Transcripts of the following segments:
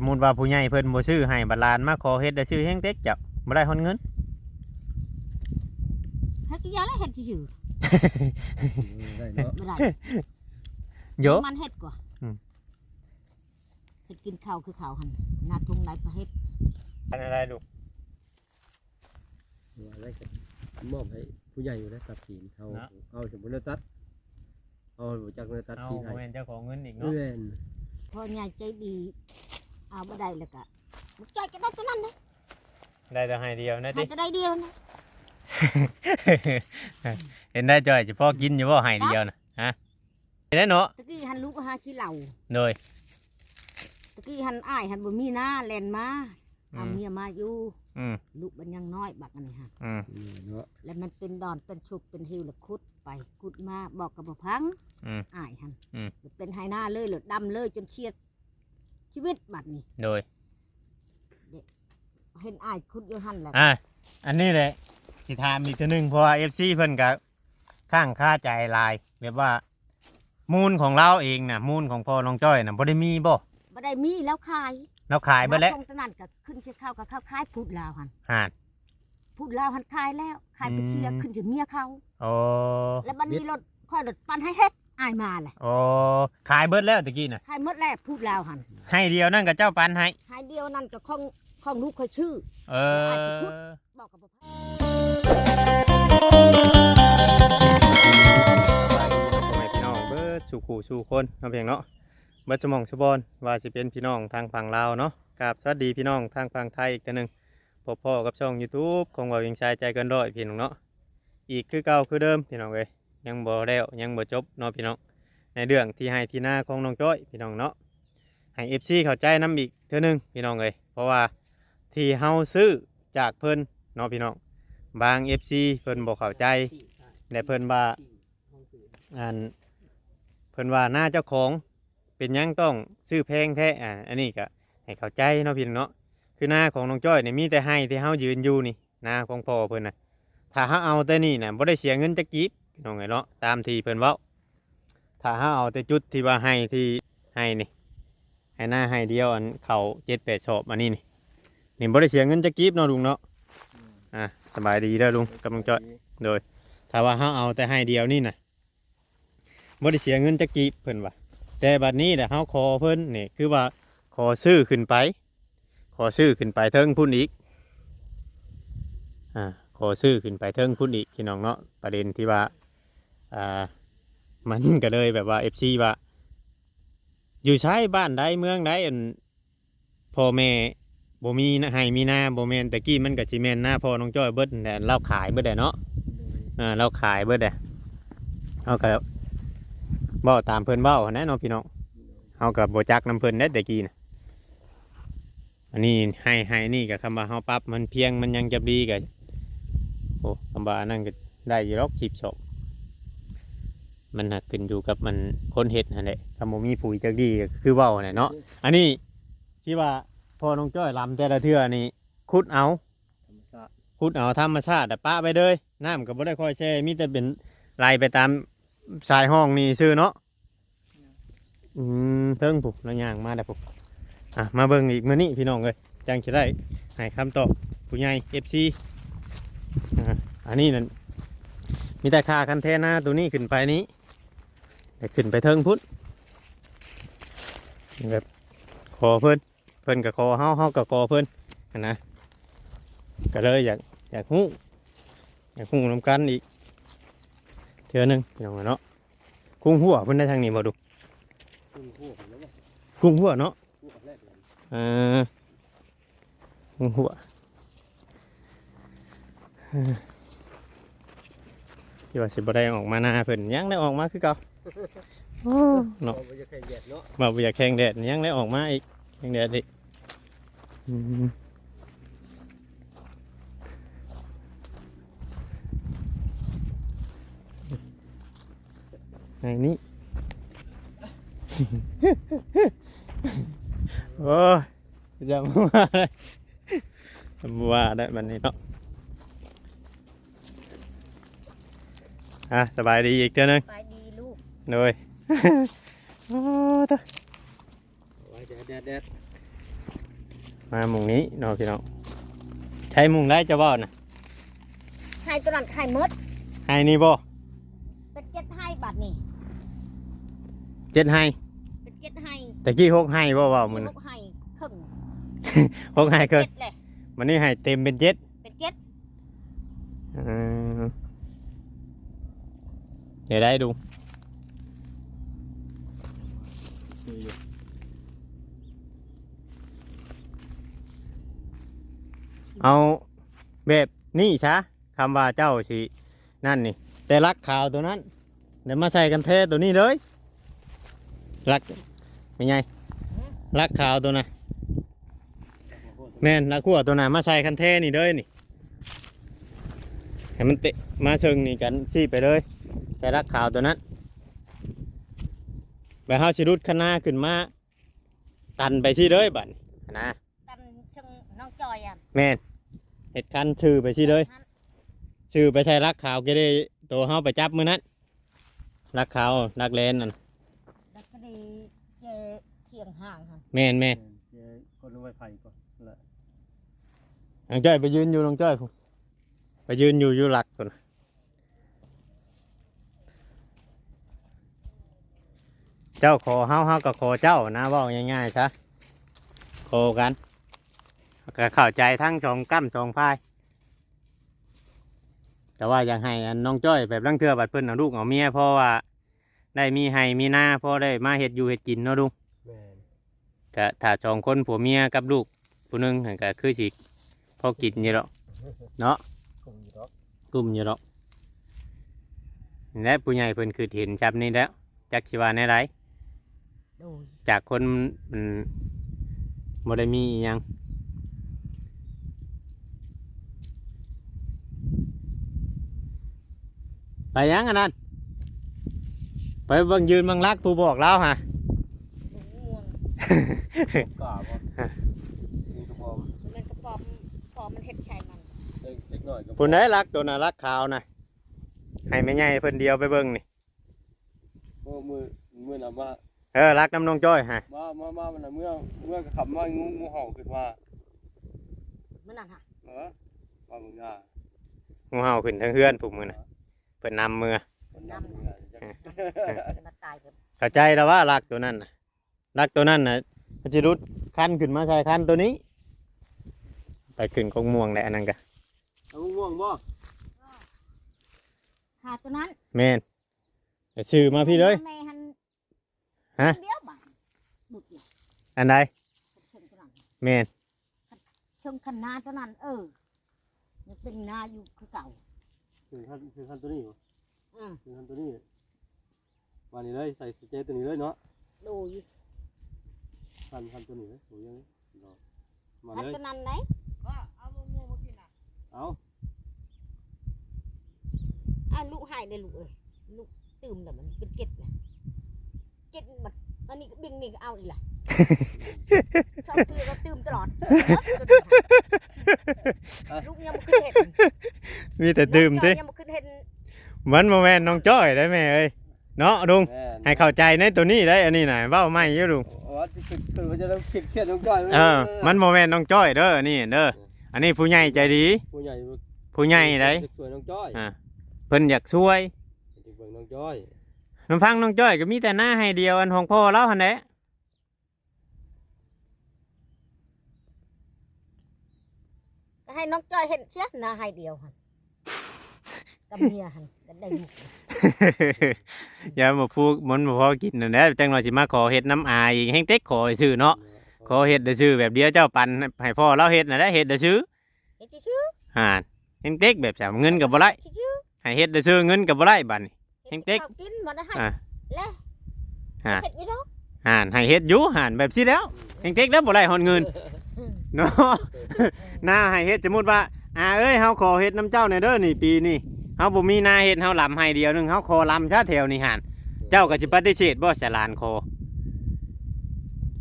สมมุติว่าผู้ใหญ่เพิ่นบ่ซื้อให้บัดหลานมาขอเฮ็ดได้ซื้อแฮงเต็กจับบ่ได้ฮอนเงิน เฮ็ดกี่อยางแล้วเฮ็ดซื่อได้เนาะๆบ่ได้โยมันเฮ็ดกว่าอืมเฮ็ดกินข้าวคือข้าวหั่นหน้าทุ่งไหนประเฮ็ดอันอะไรลูกว่าได้ก็มอบให้ผู้ใหญ่อยู่แล้วตัดสินเอาเอาสมมุติว่าตัดเอาบ่จักเลยตัดเอาสินบ่ให้แม่นเจ้าของเงินอีกเพื่เนาะอนพ่อใหญ่ใจดี เอาบ่ได้แล้วก็บ่ใจก็ได้เท่านั้นเด้ได้แต่ให้เดียวนะให้ติก็ได้เดียวนะเห็นได้จ่อยเฉพาะกินอยู่บ่ให้เดียวนะฮะเห็นได้เนาะตะกี้หันลูกหาขี้เหล้าโดย ตะกี้หันอ้ายหันบ่มีหน้าแล่นมาอืเอามเมียมาอยู่อืมลูกมันยังน้อยบักอันนี้ฮะอืมเนาะแล้วมันเป็นดอนเป็นชุบเป็นหิวแล้วขุดไปขุดมาบอกกับบ่พังอืม อ้ายหันอืม เป็นไหหน้าเลยหรือดำเลยจนเชียด ชีวิตบัดนี้โดยเห็นอ้ายขุดอยู่หันแหละอะอันนี้แหละสิถามอีกเทีนึงเพราะว่า FC เพิ่นก็ข้างค่าใจหลายแบบว่า มูลของเราเองน่ะมูลของพ่อน้องจ้อยน่ะบ่ได้มีบ่บ่ได้มีแล้วขายเราขายเบิดแล้วตรงตะนั้นก็ขึ้นเชียข้าวกับข้าวขายพูดลาวหันหานพูดลาวหันขายแล้วขายไปเชียอืม ขึ้นจะเมียเขา โอ้ แล้วบัดนี้รถค่อยรถปันให้เฮ็ด อ้ายมาแหละโอ้ขายเบิดแล้วตะกี้น่ะขายหมดแล้วพูดลาวหันให้เดียวนั่นกับเจ้าปันให้ขายเดียวนั่นก็ของของลูกค่อยชื่อ เออ บอกกับบ่พังสบายดีพ่อแม่พี่น้องเบิดสู่ขู่สู่คนเนาะเพียงเนาะเบิดสมองสบอนว่าสิเป็นพี่น้องทางฝั่งลาวเนาะกับสวัสดีพี่น้องทางฝั่งไทยอีกตัวหนึงพบพ่อกับช่อง YouTube ของว่าเวียงชายใจเกันร้อยพี่น้องเนาะอีกคือเก่าคือเดิมพี่น้องเอ้ย ยังบ่แล้วยังบ่จบเนาะพี่น้องในเรื่องที่ให้ที่หน้าของน้องจ้อยพี่น้องเนาะให้ FC เข้าใจนํอีกเทื่อหนึงพี่น้องเอ้ยเพราะว่าที่เฮาซื้อจากเพิ่นเนาะพี่น้องบาง FC เพิ่นบ่เข้าใจและเพิ่นว่าอันเพิ่นว่าหน้าเจ้าของเป็นยังต้องซื้อแพงแท้อ่าอันนี้ก็ให้เข้าใจเนาะพี่น้องเนาะคือหน้าของน้องจ้อยเนี่ยมีแต่ให้ที่เฮายืนอยู่นี่หน้าของพ่อเพิ่นน่ะถ้าเฮาเอาแต่นี่น่ะบ่ได้เสียเงินจักกีบ พี่น้องไงเนาะตามที่เพิ่นเว้าถ้าเฮาเอาแต่จุดที่ว่าให้ที่ให้นี่ให้หน้าให้เดียวอันเขา7-8ชอบอันนี้นี่นี่บ่ได้เสียเงินจักกีบเนาะลุงเนาะอะสบายดีเด้อลุงกับน้องจอยโดยถ้าว่าเฮาเอาแต่ให้เดียวนี่น่ะบ่ได้เสียเงินจักกีบเพิ่นว่าแต่บัดนี้แหละเฮาขอเพิ่นนี่คือว่าขอซื้อขึ้นไป ขอซื้อขึ้นไปเทิงพุ่นอีกอ่าขอซื้อขึ้นไปเทิงพุ่นอีกพี่น้องเนาะประเด็นที่ว่า อ่ามันก็เลยแบบว่า FC ว่า อยู่ใช้บ้านใดเมืองใดอันพ่อแม่บ่มีนะให้มีหน้าบ่แม่นแต่กี้มันก็สิแม่นหน้าพ่อน้องจ้อยเบิดนั่นแหละเราขายเบิดได้เนาะอ่าเราขายเบิดเลยเอากับเบ้าตามเพิ่นเบ้าหั้นแหนะเน้องพี่น้องเอากับโบจักน้ำเพิ่นได้แต่กี้นะอันนี้ให้ให้นี่กับคำว่าเฮาปรับมันเพียงมันยังจะดีกับโอ้คำว่าอันนั่นก็ได้อยู่หรอกสิบศพ มันหักขึ้นอยู่กับมันคนเห็ดนั่นแหละถ้าโมมีปุ๋ยจักดีก็คือเบ้าเนี่ยเนาะอันนี้ที่ว่าพอน้องจ้อยลำแต่ละเทื่อนี่คุดเอาธรรมชาติขุดเอาธรรมชาติอะปะไปเลยน้ำก็บ่ได้ค่อยแช่มีแต่เป็นไหลไปตามสายห้องนี่ชื่อเนาะอืมเทิงปุ๊บแล้วย่างมาได้ปุ๊บอะมาเบิ่งอีกมื้อนี้พี่น้องเอ้ยจังสิได้ให้คำตอบผู้ใหญ่ FC อ่าอันนี้นั่นมีแต่ค่าคันแทนหน้าตัวนี้ขึ้นไปนี้ แต่ขึ้นไปเทิงพุทธแบบขอเพิ่นเพิ่นก็ขอเฮาเฮาก็ขอเพิ่นนนะก็เลยอยากอยากหู้อยากหู้น้ำกันอีกเทื่อหนึงอย่างเนาะกุ้งหัวเพิ่นได้ทางนี้มาดูกุ้งพวกแล้วพุงหัวเนาะเออกุ้งหัวที่ว่าสิบ่ได้ออกมาหน้าเพิ่นยังได้ออกมาคือเก่า โอ้เนาะเราไปจะแข่งแดดเนาะบ่าบ่อยากแข่งแดดยังได้ออกมาอีกแข่งแดดอีกอืมไอ้นี่ โอ้ยจะมาว่าได้จะมาว่าได้บันนี้เนาะอะสบายดีอีกเท่านึง ไปดีลูก โดยโอ้ตะไว้แดดแดดแดดมาหมุงนี้เนาะพี่น้องใช้หมุงได้จะบ่นะให้ตัวนั้นให้หมดให้นี่บ่เป็นเจ็ดให้บัดนี่เจ็ดให้เป็นเจ็ดให้ตะกี้หกให้บ่เว้ามันหกให้ครึ่งหกให้เกินเจ็ดเลยวันนี้ให้เต็มเป็นเจ็ดเป็นเจ็ดอืมเดี๋ยวได้ดู เอาแบบนี้ช้คำว่าเจ้าสินั่นนี่ แต่รักข่าวตัวนั้นเดี๋ยวมาใส่กันเทตัวนี้เลยรักเป็นไงรักข่าวตัวน่ะแม่นรักขัวตัวน่ะมาใส่กันเทนี่เลยนี่ให้มันเตะมาเชิงนี่กันซี่ไปเลยใส่รักข่าวตัวนั้นแบบเฮาสิรุดคณะขึ้นมาตันไปซี่เลยบัดนี้นะตันชงน้องจอยอะแม่นเห็ดคันชื่อไปซี่เลยชื่อไปใช้รักขาวก็ได้ตัวเฮาไปจับมือนั้นรักขาวรักเลนนั่นแล้วก็ได้เจอเคียงห่างค่ะแม่นแม่นเดี๋ยวคนเอาไว้ไฟก่อนนั่นแหละน้องจ้อยไปยืนอยู่น้องจ้อยพุ่นไปยืนอยู่อยู่หลักคนเจ้าขอเฮาเฮาก็ขอเจ้านะเว่าง่ายๆซะขอกัน ก็เข้าใจทั้งสองกั้มสองพาย แต่ว่าอยากให้อันน้องจ้อยแบบลังเทือบัดเพิ่นเอาลูกเอาเมียเพราะว่าได้มีให้มีหน้าเพราะได้มาเฮ็ดอยู่เฮ็ดกินเนาะลุงแม่นก็ถ้าสองคนผัวเมียกับลูกผู้หนึงนั่นก็คือสิพอกินอยู่ดอกเนาะ คงอยู่ดอกกลุ่มอยู่ดอกและผู้ใหญ่เพิ่นคือเห็นชับนี้แล้วจักสิว่าในไรโดยจากคนมันบ่ได้มีอิหยังไป ยังอันนั้น ไปเบิ่งยืนเบังรักผู้บอกแล้วฮะลูกง่วงกล้าบ่มีกระบอกมันกระป๋อมปอมมันเห็ดใช่มันเล็กเล็กน้อยก็ผู้ใดรักตัวน่ะรักขาวน่ะให้แม่ใหญ่เพิ่นเดียวไปเบิ่งนี่ โอ้มือมือน่ะมาเออรักน้ำน้องจ้อยฮะ มามามามันน่ะเมื่อเมื่อก็ขับมางูงูเห่าขึ้นมามันนั่นฮะเออว่ามึงอะงูเห่าขึ้นทั้งเฮือนผูกมือน่ะ เพิ่นนำมือ คนนำมึงอะจักจะมาตายกับเข้าใจแล้วว่ารักตัวนั้นน่ะรักตัวนั้นน่ะมันจะรุดคันขึ้นมาใส่คันตัวนี้ ไปขึ้นกงม่วงได้อันนั้นก็เอาง่วงบ่หาตัวนั้นแม่นแต่ชื่อมาพี่เลย แม่หันฮะ เดียวบัดบุดเลยอันใดเชิงตัวนั้นแม่นเชิงคันนาตัวนั้น เออยังเป็นนาอยู่คือเก่า ถึงขั้นถึงขั้นตัวนี้บ่อืมถึงขั้นตัวนี้มานี่เลยใส่สเจตัวนี้เลยเนาะโดยขั้นขั้นตัวนี้เลยโอ้ยเนาะมาคันเลยตัวนั้นไหนเอาอะลูกหายได้ลูกเอ้ยลูกตื่มแต่มันเป็นเก็ดนะเก็ดมัน อันนี้ก็บิงนี่ก็เอาอีกล่ะชอบตื่นก็ตื่มตลอดลูกยังมาขึ้นเห็นมีแต่ดื่มติยังมาขึ้นเห็นมันโมแมนน้องจ้อยได้แม่เอ้ยเนาะลุงแม่นให้เข้าใจในตัวนี้ได้อันนี้น่ะเว้าไม่เยอะลุงอ๋อที่คือคือมันจะต้องคิดเครียดลงก่อนเออมันโมแมนน้องจ้อยเด้อนี่เด้ออันนี้ผู้ใหญ่ใจดี ผู้ใหญ่ผู้ใหญ่ได้เด็กสวยน้องจ้อยอ่าเพิ่นอยากช่วยเด็กเบิ่งน้องจ้อย น้ำฟังน้องจ้อยก็มีแต่หน้าให้เดียวอันของพ่อเราหั่นแหละก็ให้น้องจ้อยเห็นเชียนาให้เดียวหันกับเมียหันก็ได้ลูกอย่ามาพูดมันบ่พอกินนั่นแหละจังหน่อยสิมาขอเฮ็ดน้ำอายอีกแฮงเต็กขอให้ซื้อเนาะขอเฮ็ดได้ซื้อแบบเดียวเจ้าปันให้พ่อเราเฮ็ดน่ะได้เฮ็ดได้ซื้อเฮ็ดชื่อห่านแฮงเต็กแบบสามเงินก็บ่ได้ชื่อให้เฮ็ดได้ซื้อเงินก็บ่ได้บัดนี้ เฮ็ดเต็กข้าวกินมาได้ให้อ่าแล้วฮะเฮ็ดอยู่ดอกห่านให้เฮ็ดอยู่ห่านแบบสิแล้วแฮงเต็กแล้วบ่ได้ฮอดเงินอืมเนาะ หน้าให้เฮ็ดสมมุติว่าอ่าเอ้ยเฮาขอเฮ็ดน้ำเจ้าในอยเด้อนี่ปีนี้เฮาบ่มีนาเฮ็ดเฮาลำให้เดียวหนึงเฮาขอลำซะแถวนี้ห่าน เจ้าก็สิปฏิเสธบ่สะลานคอ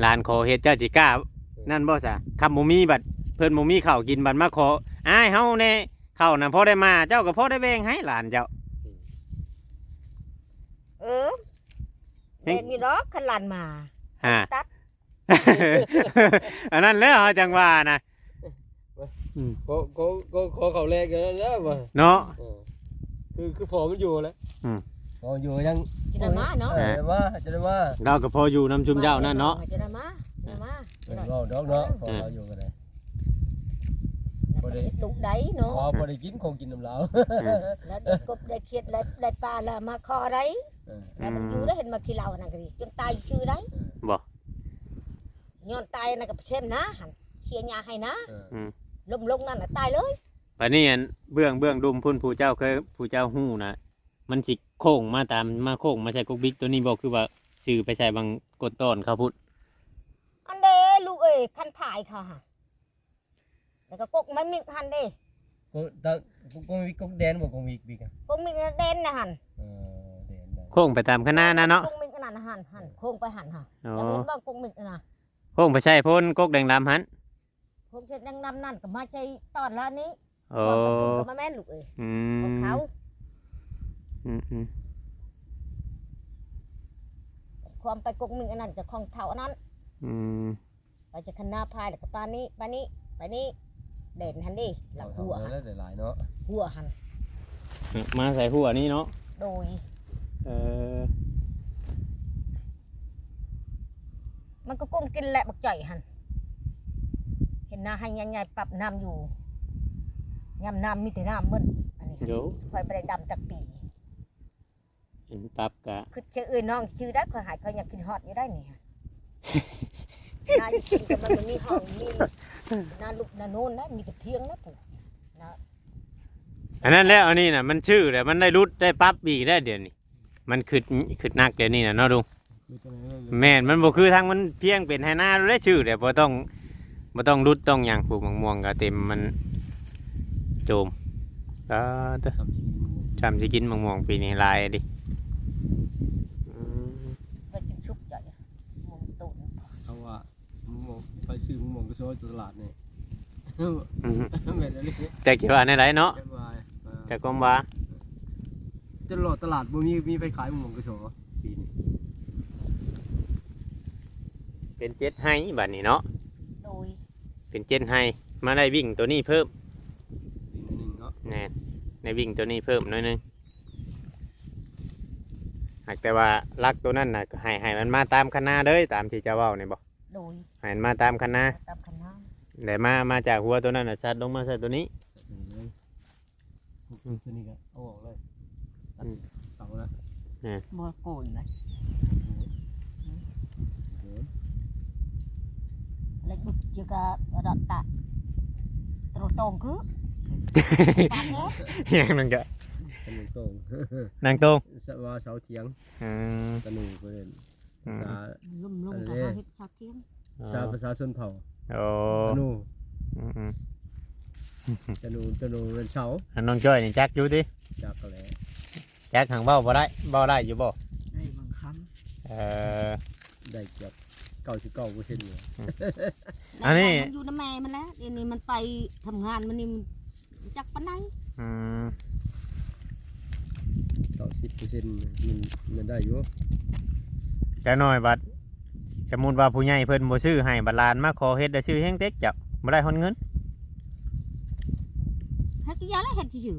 ลานคอเฮ็ดเจ้าสิกล้านั่นบ่ซะคำบ่มีบัดเพิ่นบ่มีข้าวกินบัดมาขออ้ายเฮาแน่ข้าวน่ะพอได้มาเจ้าก็พอได้แบ่งให้หลานเจ้าเออเฮ็ดอยู่ดอกคันหลานมาฮะตัด อันนั้นแล้วจังว่านะก็ก็ก็ขอเขาแรกกันแล้วบ่เนาะเออคือคือพอมันอยู่แล้วอืมพออยู่ยังจะได้มาเนาะเออว่าจะได้ว่าเราก็พออยู่น้ำชุมเจ้านั่นเนาะจะได้มาจะได้มาเออเราดอกเนาะพอเราอยู่กันเลย แล้วก็ดุได้เนาะพอพอได้กินคงกินน้ำเหล้าแล้วได้กบได้เขียดได้ได้ปลาแล้วมาคอได้เออแล้วมันอยู่ได้เห็นมาขี้เหล้านั่นก็ดีจนตายชื่อได้บ่ย้อนตายนั่นก็เช่นนะหันเชียร์ยาให้นะเออลมลงนั่นน่ะตายเลยปานนี้อันเบื้องเบื้องดุมพุ่นผู้เจ้าเคยผู้เจ้าฮู้นะมันสิโค้งมาตามมาโค้งมาใช่กกบิ๊กตัวนี้บอกคือว่าชื่อไปใส่บางกดต้นเขาพุทธอันเด้ลูกเอ้ยคันผายค่ะฮะ แล้วก็กกไม่มีหันเด้ก็ตอนก็มีก็แดนบ่ก็มีบิ๊กอะกกมีเด่นนะหันเออแดนได้โค้งไปตามคณะนะเนาะกกมีขนาดหันหันโค้งไปหันค่ะอ๋อแล้วมันบอกกกมีนะโค้งไปใช่พ่นกกแดงดำหันโค้งเช็ดยังนำนั่นก็มาใจตอนละนี้โอ้ก็มาแม่นลูกเอ้ยอืของมเขาอืมอืมความไปกกมีอันนั้นจะของเท่าอันนั้นอืมไปจะคณะพายแล้วก็ปานนี้ปานนี้ไปนี้ เด่นหันดิหลังหัวหันแล้วหลายๆเนาะหัวหันมาใส่หัวนี่เนาะโดยเออมันก็ก้มกินแหละบักจ่อยหันเห็นหน้าให้ใหญ่ๆปรับน้ำอยู่ยำน้ำมีแต่น้ำมึนอันนี้เดี๋ยวคอยไปได้ดำจากปีเห็นปั๊บกะคือชื่อเอ้ยน้องชื่อได้คอยหายคอยอยากกินฮอตอยู่ได้นี่ฮะ นายกินกับมันมีห้องมีนาลุกนาโน่นนะมีแต่เพียงนะปู่นะอันนั้นแล้วอันนี้น่ะมันชื่อแต่มันได้รุดได้ปั๊บอีกได้เดี๋ยวนี้ มันขึ้นขึ้นนักเดี๋ยวนี้น่ะเนาะลุงมีตัวไหนแม่นมันบ่คือทางมันเพียงเป็นให้หน้าได้ชื่อแต่บ่ต้องบ่ต้องรุดต้องหยังปลูกมะม่วงก็เต็มมันโจมก็เด้อสามสี่โมงจำสิกินมะม่วงปีนี้หลายดิอืม ไปกินชุบจ่อยมุมตูน เขาว่ามึงมองไป ซอมึงมองก็โซ่ตลาดนี่แม่นอันนี้แต่คิดว่าในไรเนาะแค่ว่าแต่ก็ว่าตลอดตลาดบ่มีมีไปขายมึงมองก็โซ่ปีนี้เป็นเจ็ดให้บัดนี้เนาะโดยเป็นเจ็ดให้มาได้วิ่งตัวนี้เพิ่มปีหนึงเนาะแน่ในวิ่งตัวนี้เพิ่มหน้อยหนึงหากแต่ว่าลักตัวนั้นน่ะก็ให้ให้มันมาตามคณะเด้ยตามที่เจะเว้านี่บ่ โดยให้มันมาตามคณะตามคณะแต่มามาจากหัวตัวนั้นน่ะชัดลงมาใส่ตัวนี้เลยตัวนี้ก็เอาออกเลยตัดอืมเสาแล้วบ่โกยเลยเดี๋ยวแล้วบุจะกะรัตตะตรตรงคือปากแกอย่างนั้นก็เป็นหนึ่งโตรงนางตรงสว่าเสาเถียงอืมตะหนูเพิ่นอืม ภาษา ลุ่มลุ่มอันกันี้บเฮ็ดชาเทียมภาษาภาษาชนเผ่าโอ้ตะหนูอืมอืมตะหนูตะหนูเป็นเสาอันน้องจ้อยนี่จักอยู่ดิจากกะแหลจักหังเบ้าบ่ได้เบ้าได้อยู่บ่ได้บางคเออ ได้เกือบเก้าสิบเก้าเปอร์เซ็นต์เลยำอันนี้มันอยู่ในแม่มันแล้วเดี๋ยวนี้มันไปทำงานมันนี่มันจักปานใดอืมเก้าสิบเปอร์เซ็นต์มันมันได้อยู่ จักหน่อยบัดสมมุติว่าผู้ใหญ่เพิ่นบ่ซื้อให้บัดหลานมาขอเฮ็ดได้ซื้อแฮงเต็กจับบ่ได้ฮอนเงิน เฮ็ดกี่อยางแล้วเฮ็ดซื่อ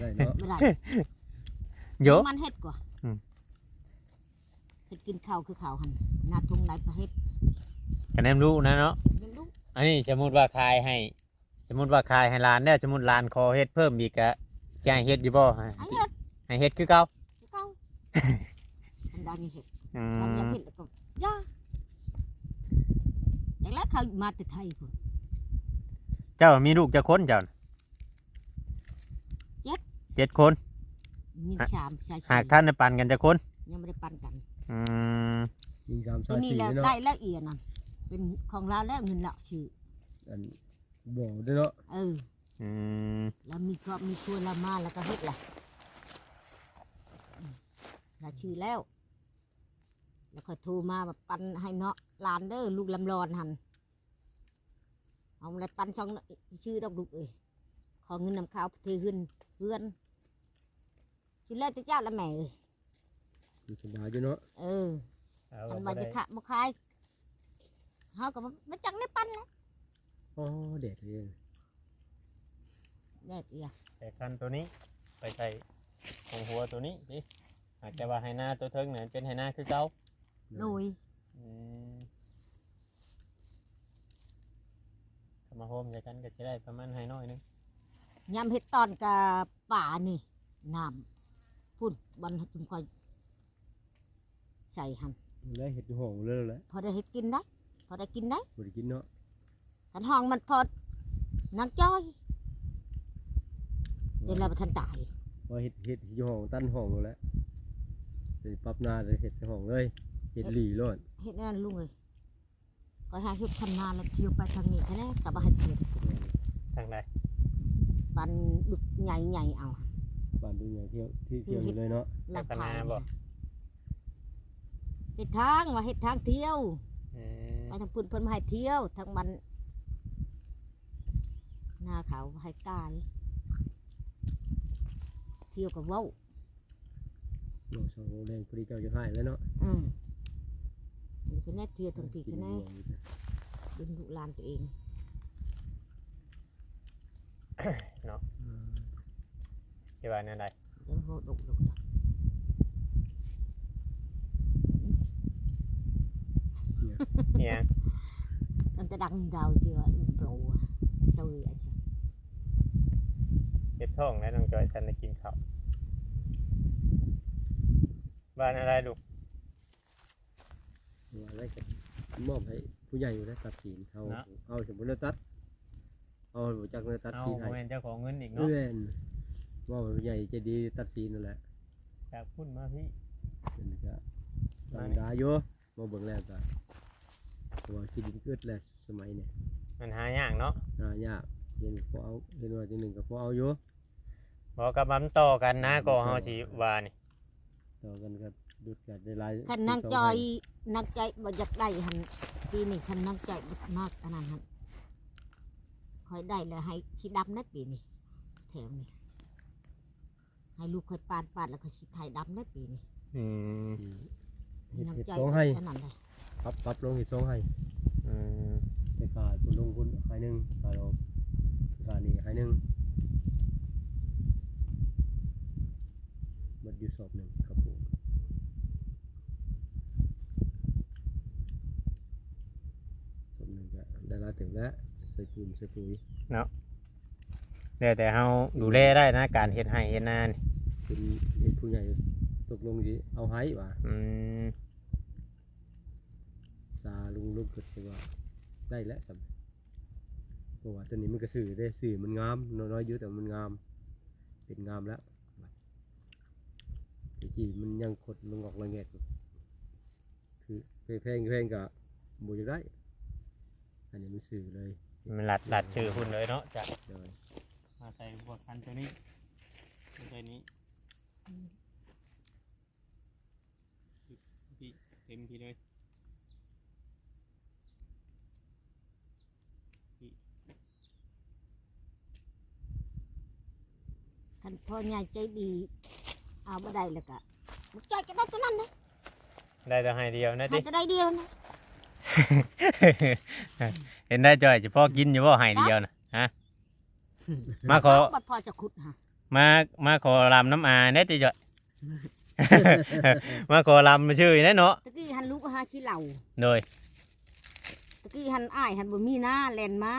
ได้เนาะๆไม่ได้โยมันเฮ็ดกว่าอืม เฮ็ดกินข้าวคือข้าวหั่นหน้าทุ่งไหนประเฮ็ดคะแนนรู้นะเนาะ เป็นลูกอันนี้สมมุติว่าขายให้ สมมุติว่าขายให้หลานได้อสมมุติหลานขอเฮ็ดเพิ่มอีกก็จะให้เฮ็ดอยู่บ่ให้ไอ้เฮ็ดให้เฮ็ดคือเก่า คือเก่า อันใดนี่เฮ็ดอืตอนยังมเฮ็ดแล้วก็ย่าอย่างแรกเขามาแต่ไทยพุ่นเจ้ามีลูกจักคนเจ้าน่ะเจ็ดเจ็ดคนมีฮะชามชายหากท่านได้ปันกันจักคนยังไม่ได้ปันกันอืมยิงสามตัสาวนี้สี่แล้วเนาะได้แล้วเอียนั่นเป็นของเราแล้วเงินละชื่ออันบ่ด้วยเนาะเออ อืมแล้วมีครอบมีครัวเรามาแล้วก็เฮ็ดล่ะอืมเราชื่อแล้ว แล้วก็โทรมาแบบปันให้เนาะหลานเด้อลูกลำรอนหันเอาอะไรปันช่องชื่อดอกลูกเอ้ยขอเงินนำข้าวเทเฮือนเฮือนชื่อแรกจะเจ้าละแม่เอ้ยอยู่สบายอยู่เนาะเออเอาคันบ่ว่าได้จะขะบ่ขายเฮาก็บ่บ่จังได้ปันแล้วอ๋อเด็ดเลยแดดเอียแต่คันตัวนี้ไปใส่ของหัวตัวนี้สิอาจจะว่าให้หน้าตัวเทิงเนี่ยเป็นให้หน้าคือเก่า โดยอืมถ้ามาโฮมใส่กันก็จะได้ประมาณให้น้อยหนึงยามเฮ็ดตอนกับป่านี่น้ำพุ่นบันจุมคอยใส่หันได้เห็ดอยู่ห้องเลยแหละพอได้เฮ็ดกินได้ พอได้กินได้บ่ได้กินเนาะกันห้องมันพอนางจ้อยเดี๋ยวเราไปทันตายพอเห็ดเห็ดอยู่ห้องตั้นห้องแล้วแหละไปปรับหนาเลยเห็ดใส่ห้องเลย เห็ดหลีโลดเฮ็ดนั่นลุงเลยก็หาเฮ็ดทำนาแล้วเที่ยวไปทางนี้แค่นั้นกลับมาให้เฮ็ดทางใดปันบึกใหญ่ๆเอาบ้านดูใหญ่เที่ยวที่เที่ยวอยู่เลยเนาะลำพายเฮ็ดทางว่าเฮ็ดทางเที่ยวอืมไปทางพุ่นเพิ่นมาให้เที่ยวทางมันหน้าเขาให้กายเที่ยวกับเว้าโอ้สองโมงแดงพอดีเจ้าจะให้แล้วเนาะอืม นี่คือแน่เที่ยวทางผีคือแน่กินอยู่ดึงลูกหลานตัวเองที่ว่านั่นใดเดี๋ยวโหดกดกเนี่ยมันจะดังดาวเชื่อโปรเชยอะเชียวเก็บท้องแล้วน้องจอยทันได้กินข้าวบ้านอะไรลูก ว่าอะไรก็มอบให้ผู้ใหญ่อยู่แล้วตัดสินเอาเอาสมมุติเราตัดเอาจากเราตัดเอาสินให้แม่นเจ้าของเงินอีกเพื่เนาะอนว่าผู้ใหญ่ใจะดีตัดสินนั่นแหละจากพุ่นมาพี่มันจะมาดังนี่ ดาอยู่มาเบิ่งแล้วก็เพราะว่าที่ดินเกิดแล้วสมัยเนี่ยมันหายากเนาะหายากเห็นพอเอาเห็นว่าทีหนึ่งก็พอเอาอยู่ บอกกับมันต่อกันนะก็เฮาสิว่านี่ต่อกันก็ ดุดกันได้หลายคันนางจอยนางใจบ่อยากได้หันปีนี้คันนางใจบ่มากอันนั้นหันคอยได้แล้วให้ชีดำนะปีนี้แถวนี้ให้ลูกคอยปาดปาดแล้วก็ชีไทยดำนะปีนี้อืมเห็ดนางเห็ดใจสองให้อันนั้นเลยปรับปรับลงเห็ดสองให้อืมแต่ขาดคุณลงคุณให้หนึ่งขาดเราขาดนี่ให้หนึ่งหมดอยู่สอบหนึ่งครับผมสอบห นึ่งก็ได้ละถึงแล้วใส่ปูนใส่ปุ๋ยเดี๋ยวแต่เฮาดูแลได้นะ การเฮ็ดให้เฮ็ดนานี่เป็นเห็นผู้ใหญ่ตกลงสิเอาให้ว่ะอืมซาลุงลุกเกิดไปว่าได้แล้วสัมเพราะว่าตัวนี้มันก็สื่อได้สื่อมันงามน้อยๆอยู่แต่มันงาม เป็นงามแล้วแต่ที่มันยังขดลงออกระแงกอยู่คือเพลงเพลงกับบูจะได้ อันนี้มันสื่อเลยมันหลัดหลัดชื่อหุ่นเลยเนาะจ้ะเดี๋ยวมาใส่พวกคันตัวนี้ตัวนี้พี่เต็มพี่เลยคันพ่อใหญ่ใจดี เอาบ่ได้แล้วก็บ่ใจก็ได้ตัวนั้นนะได้แต่ให้เดียวนะให้ติจะได้เดียวนะ เห็นได้จ่อยจะพ่อกินอยู่บ่ให้เดียวนะฮะ มาขอ บัดพอจะขุดฮะมามาขอลำน้ำอาเน่ติจ่อย มาขอลำชื่อแน่เนาะตะกี้หันลูกก็หาขี้เหล่าโดย ตะกี้หันอ้ายหันบ่มีหน้าแล่นมา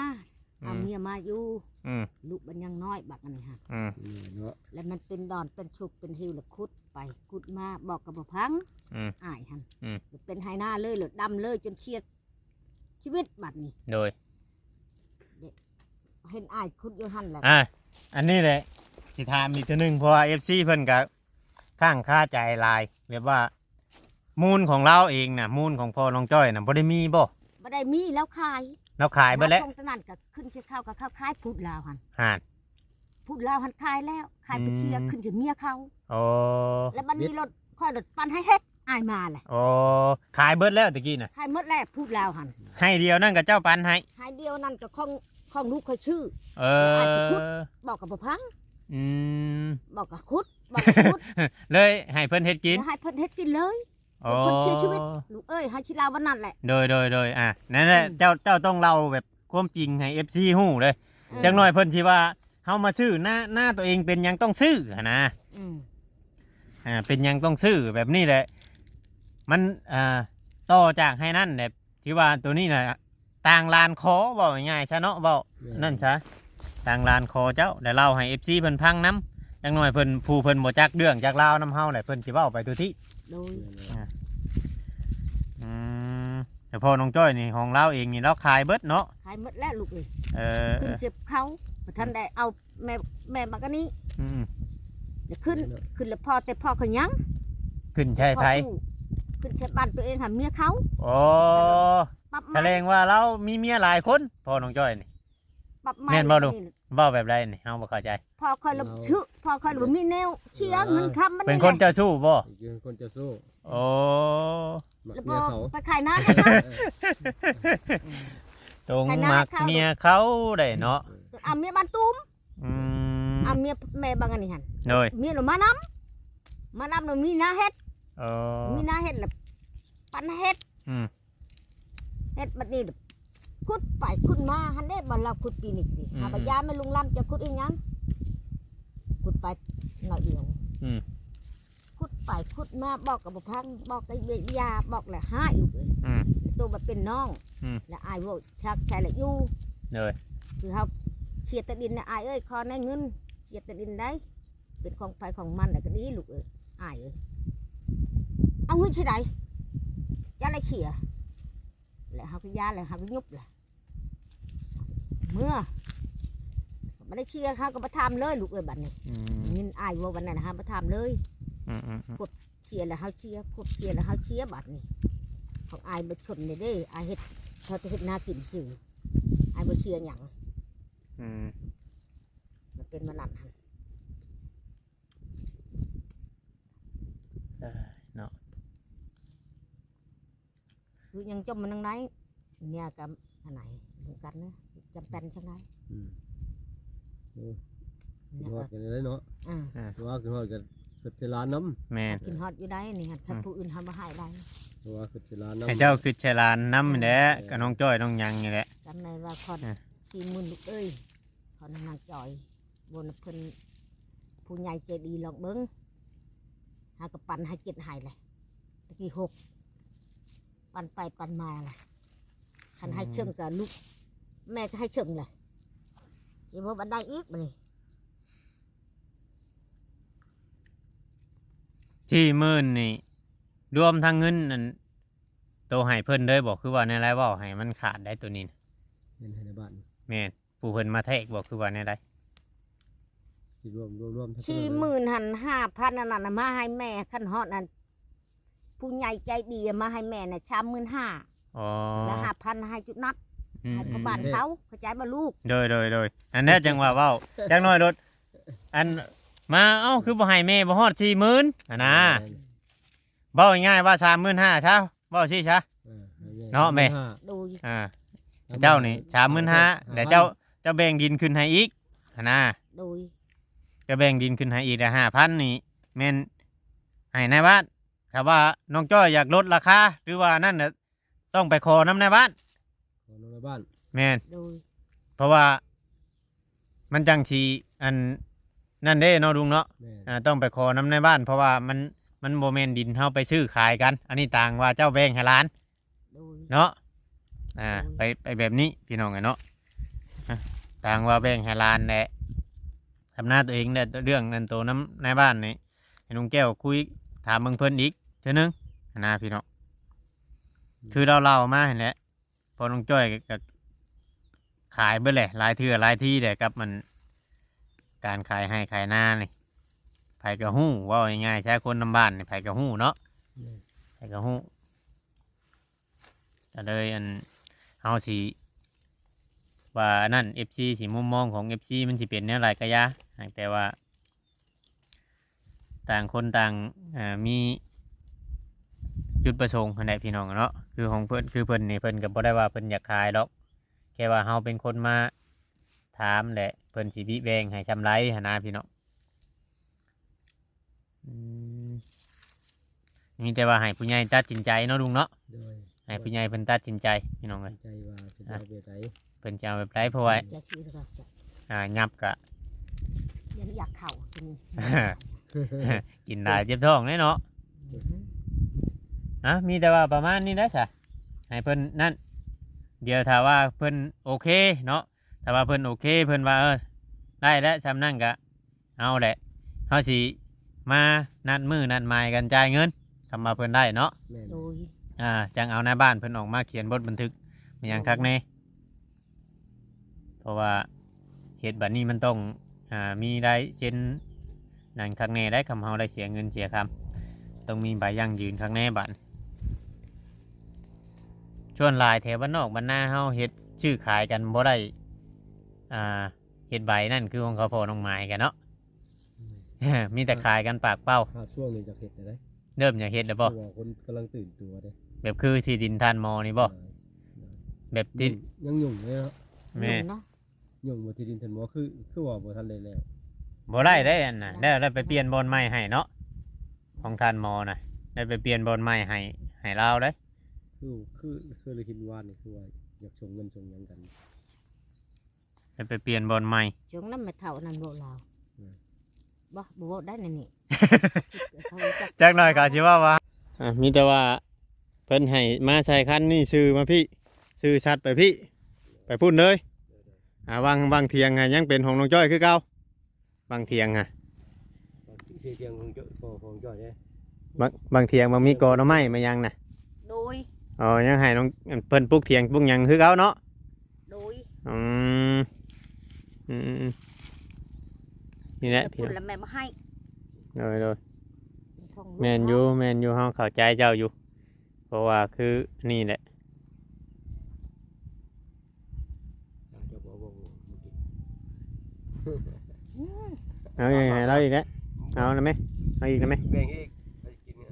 อืเอามเมียมาอยู่อืมลูกมันยังน้อยบักอันนี้ฮะอืมนี่เนาะแล้วมันเป็นดอนเป็นชุกเป็นหิวแล้วขุด ไปขุดมาบอกกับบ่พังอืมอ้ายหันอืม เป็นไหหน้าเลยหลดดำเลยจนเครียด ชีวิตบัดนี้ โดย เห็นอ้ายขุดอยู่หันแหละอะอันนี้แหละสิถามอีกตัวหนึ่งเพราะว่าเอฟซีเพิ่นกับข้างค่าใจหลายแบบว่า มูลของเราเองน่ะมูลของพ่อน้องจ้อยน่ะบ่ได้มีบ่บ่ได้มีแล้วขายเราขายไปแล้วตรงตะนั้นก็ขึ้นเชื่อข้าวกับข้าวขายพูดลาวหันหาน พูดลาวหันขายแล้วขายไปเชียร์อืมขึ้นจะเมียเขาโอ้แล้วบัดนี้รถค่อยรถปันให้เฮ็ดอ้ายมาแหละโอ้ขายเบิดแล้วตะกี้น่ะขายหมดแล้วพูดลาวหันให้เดียวนั่นกับเจ้าปันให้หายเดียวนั่นก็ของของลูกค่อยชื่อ เอเอาไปขุดอบอกกับบ่พังอืมบอกกับคุดบอกกับคุดเลยให้เพิ่นเฮ็ดกินแล้วให้เพิ่นเฮ็ดกินเลยโอ้คนเสียชีวิตลูกเอ้ยหาชิลาวันนั้นแหละ โดยโดยโดยอะนั่นแหละอืมเจ้าเจ้าต้องเล่าแบบความจริงให้ FC ฮู้เลยเออจังหน่อยเพิ่นที่ว่า เฮามาซื้อหน้าหน้าตัวเองเป็นหยังต้องซื้อหั้นนะอืมอ่าเป็นหยังต้องซื้อแบบนี้แหละ มันอ่าต่อจากให้นั่นแบบที่ว่าตัวนี้น่ะต่างลานคอเว้าง่ายๆซะเนาะเว้านั่นซะทางลานคอเจ้าได้เล่าให้ FC เพิ่นพังนํจังหน่อยเพิ่นผู้เพิ่นบ่จักเรื่องจากลาวนํเฮาแหละเพิ่นสิเว้าไปตัวที่โดย อืม แต่พอน้องจ้อยนี่ของเราเองนี่เราขายเบิดเนาะขายหมดแล้วลูกเอ้ยเออขึ้นเจ็บเขาบ่ทันได้เอาแม่แม่มากันนี้อืมเดี๋ยวขึ้นขึ้นแล้วพ่อแต่พ่อเขายังขึ้นใช่ไทยพ่อกู้ขึ้นใช้บ้านตัวเองหาเมียเขาโอ้ปรับแสดงว่าเรามีเมียหลายคนพอน้องจ้อยนี่ ปรับแม่นบ่ลูก เว้าแบบไรนี่เฮาบ่เข้าใจ พ่อคอยระชื่อพ่อคอยระมีแนวเชียร์เงินคำมันเป็นนี่คนแหละเจ้าชู้บ่อีกคือคนจะสู้โอ้หมัก แล้วพเมีอยเขาไปขายน้ำกันนะ ตรงใครน่ามักเข้าเมียเขาได้เนาะเอาเมียบ้านตุ้มอืมเอาเมียแม่บางอันนี่หันโดยเมียหนูมานำมานำหนูมีหน้าเฮ็ดโอ้มีหน้าเฮ็ดแหละปันเฮ็ดอืมเฮ็ดบัดนี้น่ะขุดไปขุดมาหันได้บ่เราขุดปีนี้ดิหาบยาไม่ลุงลำจะขุดอีหยังขุดไปหน่อยเดียวอืมขุด ไปขุดมาบอกกับบุพังบอกกับเบียาบอกแหละหายลูกเอ้ยอืมตัวมาเป็นน้องอืม และอายว่าชักใช้ละอยู่โดยคือเขาเชียร์แตะดินนะอายเอ้ยคอในเงินเชียร์แตะดินได้ เป็นของไฟของมันแต่ก็ดีลูกเอ้ยอายเอ้ยเอาเงินใช่ไหนจะอะไรเชียร์แล้วเขาก็ยาแล้วเขาก็ยุบแหละเมื่อไม่ได้เชียร์เขาก็มาทำเลยลูกเอ้ยบัดนี้ อืมเงินอายว่าวันนั้นนะฮะมาทำเลย อืมอืมอืมเชียร์แล้วเขาเชียร์ครบเชียร์แล้วเขาเชียร์บัดนี้ของอายมาชนเลยเด้อายเฮ็ดเขาจะเฮ็ดหน้ากินสิวอายมาเชียร์หยังอืมมันเป็นมันนั่นหั่นได้เนาะคือยังจมมันนังไหนเนี่ยกับอันไหนเหมือนกันนะจำเป็นใช่ไหมอืมเนี่ยฮอก็ดกันได้เนาะอ่าเพราะว่าคือฮอดกัน ขึ้นเชลานน้แม่นกินฮอดอยู่ได้นี่ฮะถ้าผู้อื่นทำมาให้ได้ำเพราะว่าขึ้นเชลานน้ำให้เจ้าคือเชลานน้ำนี่แหละกับน้องจ้อยน้องหยังนี่แหละ จำในว่าคอนอะ สี่หมื่นลูกเอ้ยคอนนางจอยบนเพิ่นผู้ใหญ่ใจดีลองเบิ้งหากระปันให้เจ็ดใหายเลยตะกี้หกปันไปปันมาเลยคันให้เชิงกับลูก แม่ก็ให้เชิงเลยอย่าบอกบันไดอีกมานี่ ที่มื่นนี่ รวมทั้งเงินนั่นโตให้เพิ่นเลยบอกคือว่าในไรเว่าให้มันขาดได้ตัวนี้น่ะเห็นให้ในบ้านแม่นผู้เพิ่นมาแทกบอกคือว่าในไรสิรวมรวมรวมทั้งสี่หมื่นหันห้าพันนั่นน่ะมาให้แม่ขันฮอดนั่นผู้ใหญ่ใจดีมาให้แม่น่ะชามหมื่นห้าอ๋อแล้วห้าพันให้จุดนัดอืมให้อืพ่อมบ้านเขาเข้าใจบ่ลูก โดยโดยโดยอันนี้จังว่าเว้าจังน้อยรถอัน มาเอ้าคือบ่ให้แม่บ่ฮอดสี่หมื่นอะนะเว้าง่ายๆว่าสามหมื่นห้าเช้าเว้าสิซะออให้เนาะแม่ห้ดูอ่าเจ้านี่สามหมื่นห้าแต่เจ้าเจ้าแบ่งดินขึ้นให้อีกอะนะดูจะแบ่งดินขึ้นให้อีกแต่ห้าพันนี่แม่นให้ในบ้านถ้าว่าน้องจ้อยอยากลดราคาหรือว่านั่นน่ะต้องไปขอน้ำในบ้านขอนอนในบ้านแม่น ดูเพราะว่ามันจังชีอัน นั่นเด้เนาะลุงเนาะแม่อ่าต้องไปขอน้ำในบ้าน เพราะว่ามันมันโมเมนดินเฮาไปซื้อขายกัน อันนี้ต่างว่าเจ้าแบ่งให้ร้านดูเนาะ อ่าอืมไป ไปแบบนี้พี่น้องไงเนาะอะต่างว่าแบ่งให้ร้านแหละทำหน้าตัวเองได้เรื่องนั่นตัวน้ำในบ้านนี่ให้ลุงแก้วคุยถามเบิ่งเพิ่นอีกเท่านึงนะพี่น้อง คือเราเล่ามาเห็นแหละพอลุงจ้อยก็ขายเบิ่แหละหลายเทื่อหลายที่แต่กับมัน การขายให้ขายหน้านี่ไผกระหู้ว่าง่ายๆใช้คนนำบ้านนี่ไผกระหู้เนาะไผกระหู้ก็เลยอันเฮาสิว่านั่น FC สิมุมมองของ FC มันสิเป็นแนวไรก็ยาแต่ว่า ต่างคนต่างมีจุดประสงค์อันพี่น้องเนาะคือของเพิ่นคือเพิ่นนี่เพิ่นก็บ่ได้ว่าเพิ่นอยากขายดอกแค่ว่าเฮาเป็นคนมา ถามแหละเพิ่นสิบิแบงให้ชำไรหนนะพี่น้องอืมมีแต่ว่าให้ผู้ใหญ่ตัดสินใจเนาะลุงเนาะโดยให้ผู้ใหญ่เพิ่นตัดสินใจพี่น้องเอ้ยใจว่าจะเอาแบบไหนเพิ่นจะเอาแบบไรเพราะว่าจะชื่อแล้วก็จะอ่ายับกะยันอยากเข่าจนกินได้เจ็บท้องแน่เนาะอะมีแต่ว่าประมาณนี้ได้ซะให้เพิ่นนั่นเดี๋ยวถ้าว่าเพิ่นโอเคเนาะ ถ้าว่าเพิ่นโอเคเพิ่นว่าเออได้แล้วซำนั่นก็เอาแหละเฮาสิมานัดมือนัดหมายกันจ่ายเงินทำมาเพิ่นได้เนาะแม่นโดยอ่าจังเอาหน้าบ้านเพิ่นออกมาเขียนบทบันทึกมันยังคักแน่เพราะว่าเหตุบัดนี้มันต้องอ่ามีได้เช่นนั่นคักแน่ได้คำเฮาได้เสียเงินเสียคำต้องมีใบยั่งยืนคักแน่บัดชวนหลายแถวบ้านนอกบ้านนาเฮาเฮ็ดชื่อขายกันบ่ได้ อ่าเฮ็ดใบนั่นคือของเขาพอน้องไม้กันเนาะ มีแต่ขายกันปากเป้าถ้าช่วงนี้จะเห็ดได้เริ่มอยากเฮ็ดแล้วเพบ่ราะว่าคนกำลังตื่นตัวเด้แบบคือที่ดินทานมอนี่บ่แบบที่ยังยุ่งเลยเนาะแม่เนาะยุ่งบ่ที่ดินทันบ่คือคือว่าบ่ทันเลยแล้วบ่ได้ได้อันน่ะได้ได้ไปเปลี่ยนบอลใหม่ให้เนาะของทานมอน่ะ ได้ไปเปลี่ยนบอลใหม่ให้ให้เราได้ คือคือคือเลยคิดว่านี่คือว่าอยากส่งเงินส่งหยังกัน ได้ไปเปลี่ยนบอลใหม่ช่วงนั้นไม่เท่านั้นโบเราอืม บ่บ่บ่ได้นั่นนี่ เขาจักจักหน่อยก็สิว่าว่าอะมีแต่ว่าเพิ่นให้มาใส่คันนี่ซื้อมาพี่ซื้อชัดไปพี่ ไปพูดเลยอ่าวางวางเทียงไงยังเป็นของน้องจ้อยคือเก่าบางเทียงอะที่เที่ยงของเจ้าของของจ้อยเด้บางบางเทียงมันมีกอหน่อไม้มายังน่ะโดยอ๋อยังให้น้องเพิ่นปลูกเทียงปลูกหยังคือเก่าเนาะโดยอืม อืมอืมนี่แหละพูพี่ดแล้วแม่มาให้โดยโดยของลูกแมนยูแมนยูเฮาเข้าใจเจ้าอยู่ เพราะว่าคือนี่แหละอ่าเจ้าบ่บ่บ่บ่กินอืมเอาอีกให้เราอีกแล้วเอาแล้วไหมเอาอีกแล้วไหมแบ่งอีกไปกินเนี่ย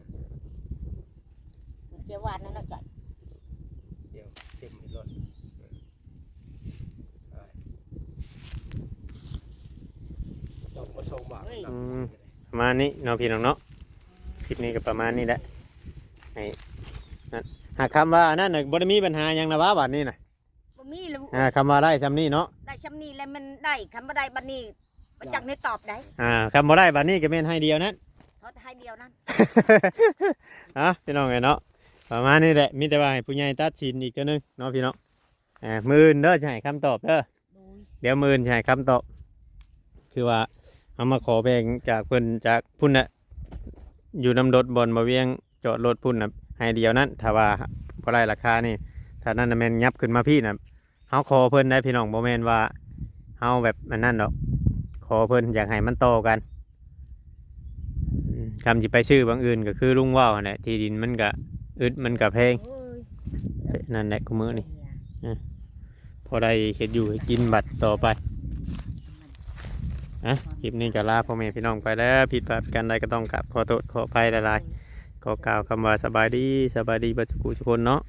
เจ้าหวานนั่นน่ะจ้ะ เดี๋ยวเต็มรถต้องมาส่งบาท อืมประมาณนี้เนาะพี่น้องเนาะคลิปนี้ก็ประมาณนี้แหละให้นั่นหากคำว่าอันนั่นน่ะบ่ได้มีปัญหาหยังนะวะบัดนี้น่ะบ่มีแล้วอ่าคำว่าได้ซำนี้เนาะได้ชำนี้แล้วมันได้คำบ่ได้บัดนี้บ่จักได้ตอบได้อ่าคำบ่ได้บัดนี้ก็แม่นให้เดียวนั้น เขาให้เดียวนั้นอะพี่น้องไงเนาะประมาณนี้แหละมีแต่ว่าให้ผู้ใหญ่ตัดสินอีกเจ้านึงเนาะพี่น้องอ่ามืออื่นเด้อจะให้คำตอบเด้อโดย เดี๋ยวมืออื่นจะให้คำตอบ คือว่า เอามาขอแบ่งจากเพิ่นจากพุ่นน่ะอยู่นำรถบนมาเวียงจอดรถพุ่นน่ะให้เดียวนั้นถ้าว่าบ่ได้ราคานี่ถ้านั้นน่ะแม่นยับขึ้นมาพี่น่ะเฮาขอเพิ่นได้พี่น้องบ่แม่นว่าเฮาแบบอันนั้นดอกขอเพิ่นอยากให้มันโตอกันอืมคำสิไปชื่อบางอื่นก็คือลุงว่าวนั่นแหละที่ดินมันก็อึดมันก็แพงโอ้ยนั่นแหละกูมือนี่พอได้เฮ็ดอยู่ให้กินบัตรต่อไป อะคลิปนี้ก็ลาพ่อแม่พี่น้องไปแล้ว ผิดพลาดกันใดก็ต้องกลับขอโทษขออภัยหลายๆขอกล่าวคำว่าสบายดีสบายดีบัดสุกุทุกคนเนาะ